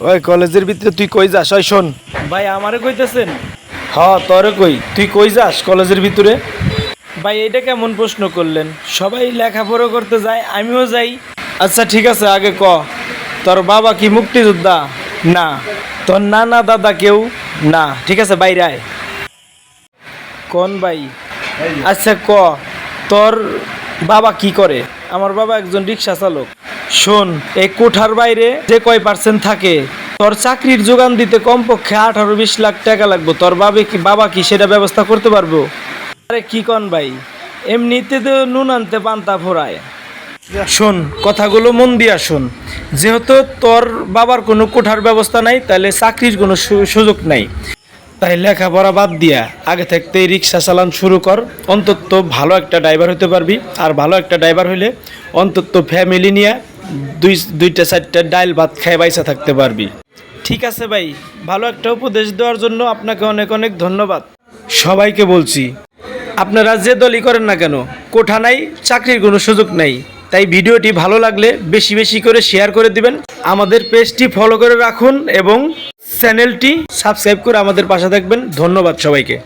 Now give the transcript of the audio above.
ওই কলেজের ভিতরে তুই কই যাস? ওই শোন। ভাই আমারে কইতেছেন? হ তোরে কই। তুই কই যাস কলেজের ভিতরে? ভাই এটা কেমন প্রশ্ন করলেন? সবাই লেখাপড়া করতে যায় আমিও যাই। আচ্ছা ঠিক আছে আগে ক। তোর বাবা কি মুক্তিযোদ্ধা? না। তোর নানা দাদা কেউ? না। ঠিক আছে বাইরে আয়। কোন ভাই? আচ্ছা ক। তোর বাবা কি করে? আমার বাবা একজন রিক্সা চালক। শোন, এই কোঠার বাইরে যে কয় পার্সেন্ট থাকে, তোর চাকরির যোগান দিতে কমপক্ষে আঠারো বিশ লাখ টাকা লাগবে। তোর বাবা কি বাবা কি সেটা ব্যবস্থা করতে পারব? আরে কি কন ভাই, এমনিতে তো নুন আনতে পান্তা ফোরায় শোন, কথাগুলো মন দিয়া শোন। যেহেতু তোর বাবার কোনো কোঠার ব্যবস্থা নাই, তাহলে চাকরির কোনো সুযোগ নাই। তাই লেখাপড়া বাদ দিয়া আগে থাকতে রিক্সা চালান শুরু কর। অন্তত ভালো একটা ড্রাইভার হতে পারবি। আর ভালো একটা ড্রাইভার হইলে অন্তত ফ্যামিলি নিয়ে দুই, দুইটা, চারটা ডাইল ভাত খেয়ে বাইসা থাকতে পারবি। ঠিক আছে ভাই, ভালো একটা উপদেশ দেওয়ার জন্য আপনাকে অনেক অনেক ধন্যবাদ। সবাইকে বলছি, আপনারা যে দলই করেন না কেন, কোঠা নাই, চাকরির কোনো সুযোগ নাই। তাই ভিডিওটি ভালো লাগলে বেশি বেশি করে শেয়ার করে দিবেন। আমাদের পেজটি ফলো করে রাখুন এবং চ্যানেলটি সাবস্ক্রাইব করে আমাদের পাশে থাকবেন। ধন্যবাদ সবাইকে।